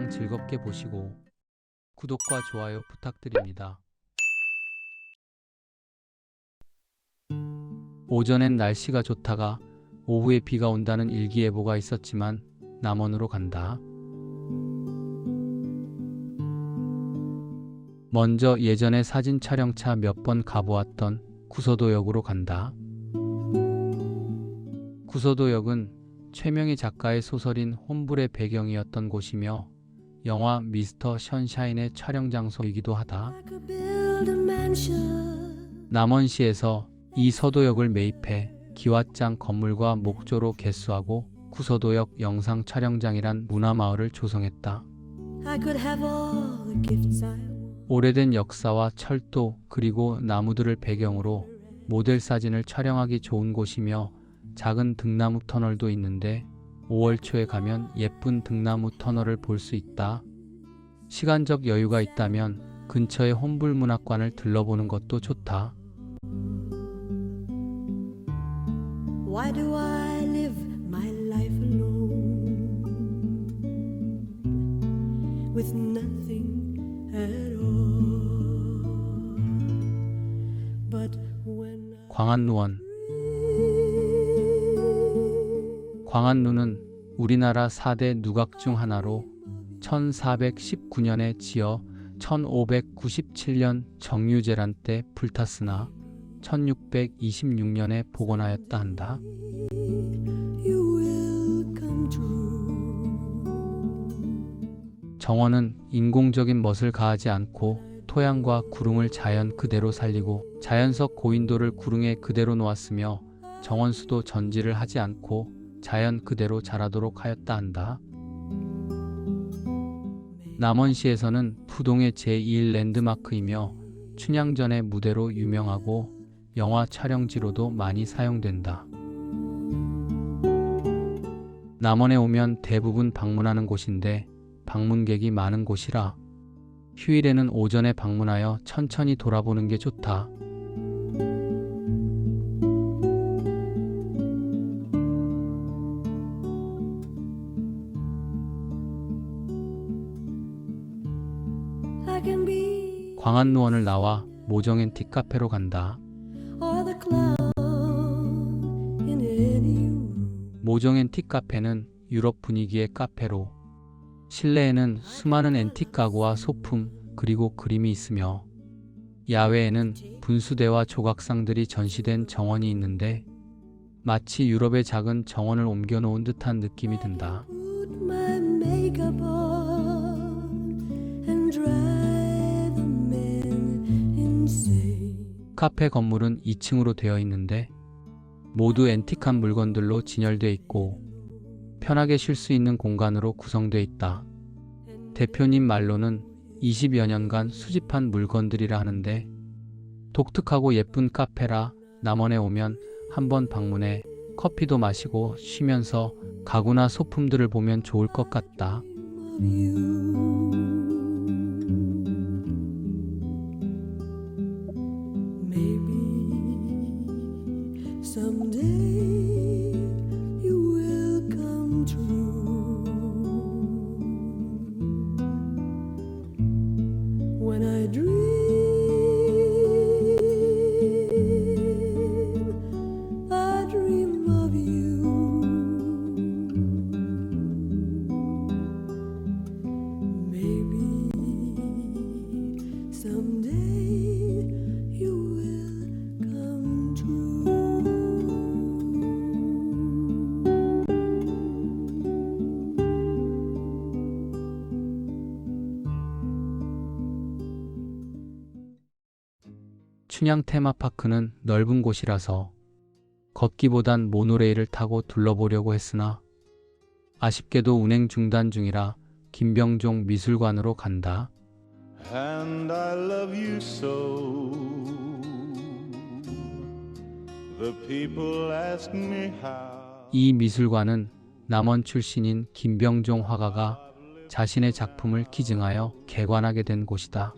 영상 즐겁게 보시고 구독과 좋아요 부탁드립니다. 오전엔 날씨가 좋다가 오후에 비가 온다는 일기예보가 있었지만 남원으로 간다. 먼저 예전에 사진 촬영차 몇 번 가보았던 구서도역으로 간다. 구서도역은 최명희 작가의 소설인 혼불의 배경이었던 곳이며 영화 미스터 션샤인의 촬영 장소이기도 하다. 남원시에서 이 서도역을 매입해 기왓장 건물과 목조로 개수하고 구서도역 영상 촬영장이란 문화마을을 조성했다. 오래된 역사와 철도 그리고 나무들을 배경으로 모델 사진을 촬영하기 좋은 곳이며 작은 등나무 터널도 있는데 5월 초에 가면 예쁜 등나무 터널을 볼 수 있다. 시간적 여유가 있다면 근처의 혼불문학관을 들러보는 것도 좋다. Why do I live my life alone with nothing at all? But when I 광안루원 광안루는 우리나라 4대 누각 중 하나로 1419년에 지어 1597년 정유재란 때 불탔으나 1626년에 복원하였다 한다. 정원은 인공적인 멋을 가하지 않고 토양과 구릉을 자연 그대로 살리고 자연석 고인돌을 구릉에 그대로 놓았으며 정원수도 전지를 하지 않고 자연 그대로 자라도록 하였다 한다. 남원시에서는 푸동의 제2일 랜드마크이며 춘향전의 무대로 유명하고 영화 촬영지로도 많이 사용된다. 남원에 오면 대부분 방문하는 곳인데 방문객이 많은 곳이라 휴일에는 오전에 방문하여 천천히 돌아보는 게 좋다. 광안루원을 나와 모정엔 티카페로 간다. room. 모정엔 티카페는 유럽 분위기의 카페로 실내에는 수많은 앤틱 가구와 소품 그리고 그림이 있으며 야외에는 분수대와 조각상들이 전시된 정원이 있는데 마치 유럽의 작은 정원을 옮겨 놓은 듯한 느낌이 든다. 카페 건물은 2층으로 되어 있는데 모두 앤틱한 물건들로 진열되어 있고 편하게 쉴 수 있는 공간으로 구성되어 있다. 대표님 말로는 20여 년간 수집한 물건들이라 하는데 독특하고 예쁜 카페라 남원에 오면 한번 방문해 커피도 마시고 쉬면서 가구나 소품들을 보면 좋을 것 같다. Maybe someday 춘향 테마파크는 넓은 곳이라서 걷기보단 모노레일을 타고 둘러보려고 했으나 아쉽게도 운행 중단 중이라 김병종 미술관으로 간다. and I love you so. The people ask me how. 이 미술관은 남원 출신인 김병종 화가가 자신의 작품을 기증하여 개관하게 된 곳이다.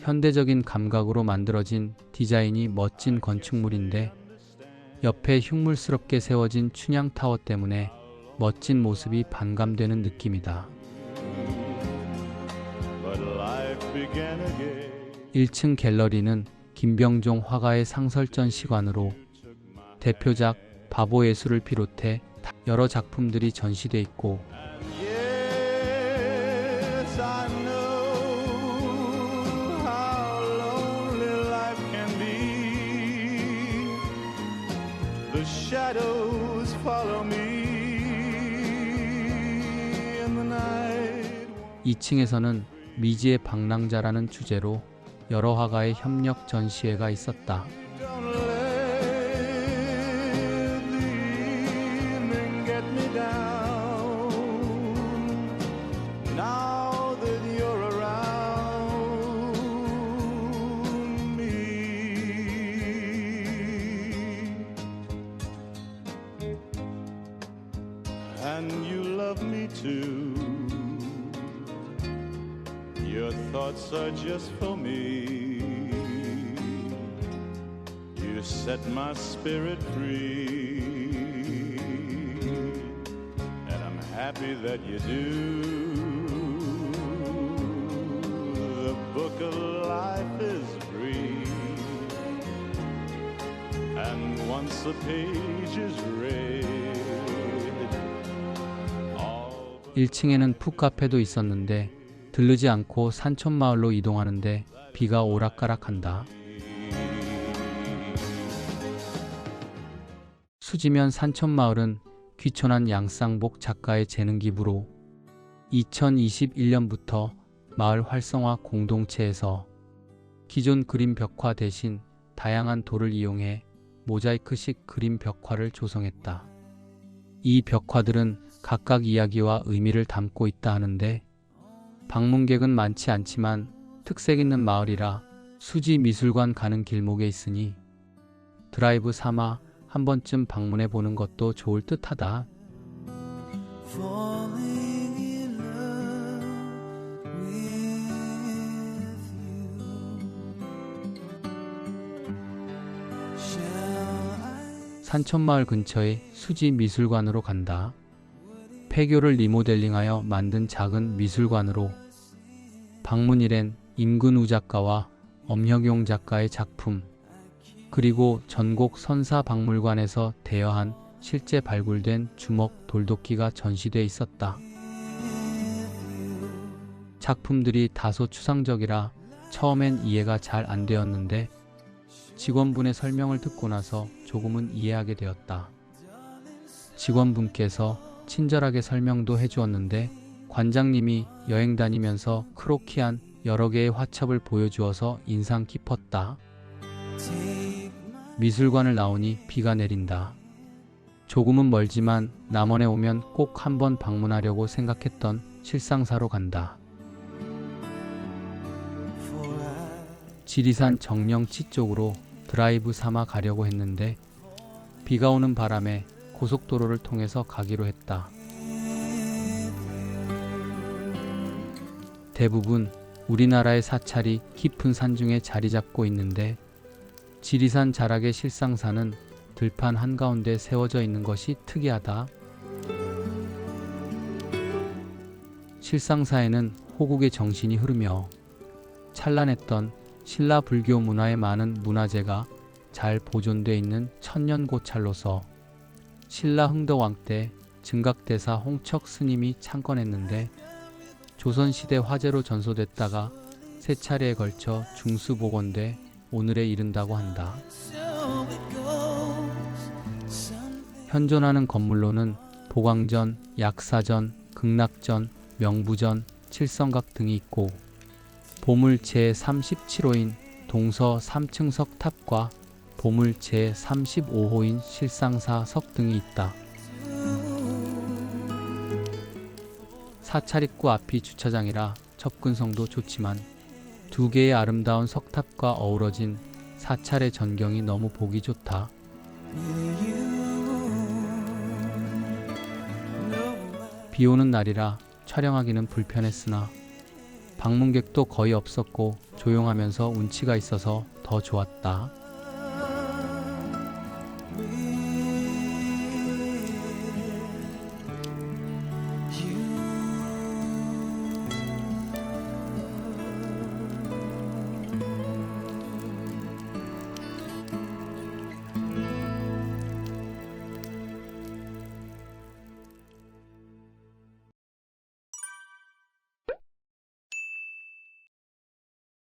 현대적인 감각으로 만들어진 디자인이 멋진 건축물인데 옆에 흉물스럽게 세워진 춘향타워 때문에 멋진 모습이 반감되는 느낌이다. But life began again. 1층 갤러리는 김병종 화가의 상설전 시관으로 대표작 바보 예술을 비롯해 여러 작품들이 전시돼 있고 2층에서는 미지의 방랑자라는 주제로 여러 화가의 협력 전시회가 있었다. And. Your thoughts are just for me. You set my spirit free. And I'm happy that you do. The book of life is free. And once the page is read, all but 1층에는 푸카페도 있었는데 들르지 않고 산촌마을로 이동하는데 비가 오락가락한다. 수지면 산촌마을은 귀촌한 양쌍복 작가의 재능 기부로 2021년부터 마을 활성화 공동체에서 기존 그림 벽화 대신 다양한 돌을 이용해 모자이크식 그림 벽화를 조성했다. 이 벽화들은 각각 이야기와 의미를 담고 있다 하는데 방문객은 많지 않지만 특색 있는 마을이라 수지 미술관 가는 길목에 있으니 드라이브 삼아 한 번쯤 방문해 보는 것도 좋을 듯하다. 산천마을 근처의 수지 미술관으로 간다. 폐교를 리모델링하여 만든 작은 미술관으로 방문일엔 임근우 작가와 엄혁용 작가의 작품 그리고 전국 선사박물관에서 대여한 실제 발굴된 주먹 돌도끼가 전시돼 있었다. 작품들이 다소 추상적이라 처음엔 이해가 잘 안 되었는데 직원분의 설명을 듣고 나서 조금은 이해하게 되었다. 직원분께서 친절하게 설명도 해주었는데 관장님이 여행 다니면서 크로키한 여러 개의 화첩을 보여주어서 인상 깊었다. 미술관을 나오니 비가 내린다. 조금은 멀지만 남원에 오면 꼭 한번 방문하려고 생각했던 실상사로 간다. 지리산 정령치 쪽으로 드라이브 삼아 가려고 했는데 비가 오는 바람에 고속도로를 통해서 가기로 했다. 대부분 우리나라의 사찰이 깊은 산중에 자리 잡고 있는데 지리산 자락의 실상사는 들판 한가운데 세워져 있는 것이 특이하다. 실상사에는 호국의 정신이 흐르며 찬란했던 신라 불교 문화의 많은 문화재가 잘 보존되어 있는 천년 고찰로서 신라 흥덕왕 때 증각대사 홍척 스님이 창건했는데 조선시대 화재로 전소됐다가 세 차례에 걸쳐 중수복원돼 오늘에 이른다고 한다. 현존하는 건물로는 보광전, 약사전, 극락전, 명부전, 칠성각 등이 있고 보물 제37호인 동서 3층 석 탑과 보물 제35호인 실상사 석 등이 있다. 사찰 입구 앞이 주차장이라 접근성도 좋지만 두 개의 아름다운 석탑과 어우러진 사찰의 전경이 너무 보기 좋다. 비 오는 날이라 촬영하기는 불편했으나 방문객도 거의 없었고 조용하면서 운치가 있어서 더 좋았다.